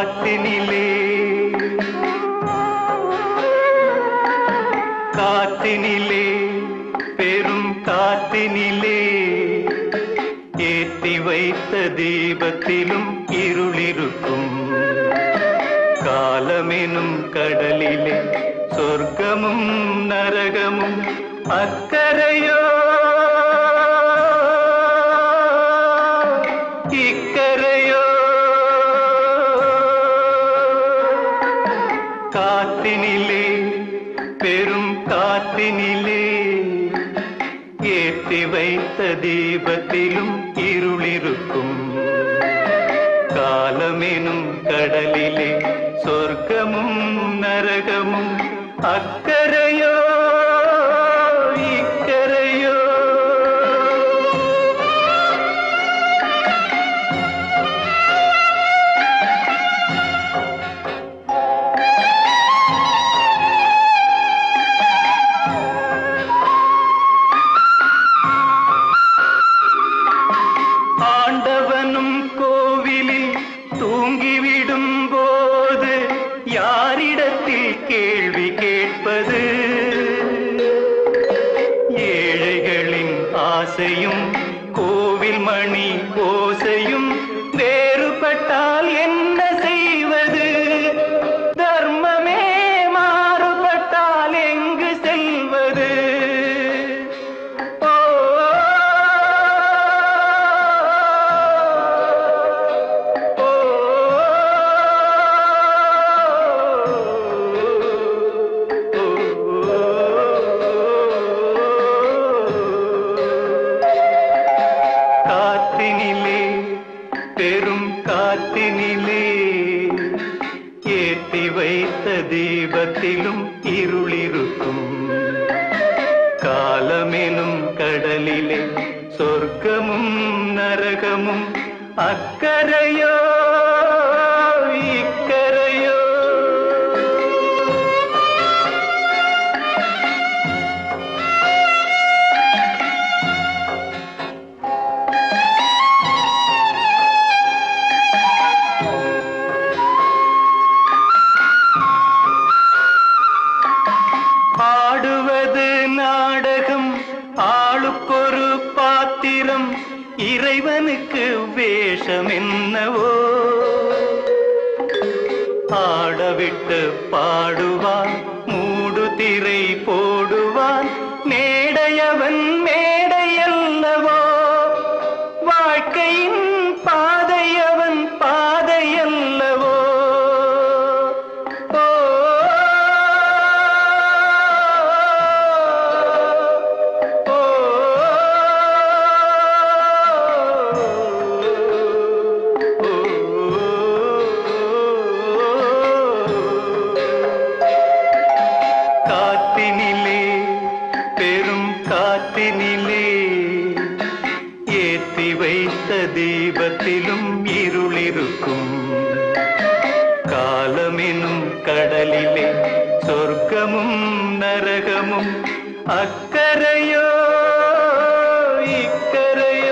காத்தினிலே காத்தினிலே பெரும் காத்தினிலே ஏற்றி வைத்த தீபத்திலும் இருளிருக்கும். காலமெனும் கடலிலே சொர்க்கமும் நரகமும் அக்கறையோ காத்தினிலே பெரும் காத்தினிலே. ஏற்றி வைத்த தீபத்திலும் இருளிருக்கும். காலமெனும் கடலிலே சொர்க்கமும் நரகமும் அக்கறையோ ஆசையும் கோவில் மணி காத்தினிலே பெரும் காத்தினிலே ஏற்றி வைத்த தீபத்திலும் இருளிருக்கும். காலமெனும் கடலிலே சொர்க்கமும் நரகமும் அக்கறையோ இறைவனுக்கு வேஷம் என்னவோ ஆடவிட்டு பாடுவான் மூடு திரை போடுவான் மேடையவன் மேடையல்லவோ? வாழ்க்கையின் കാലത്തിലും ഇരുളിരുക്കും. കാലമെന്നും കടലിലെ സ്വർഗമും നരകമും അക്കരയോ ഇക്കരയോ?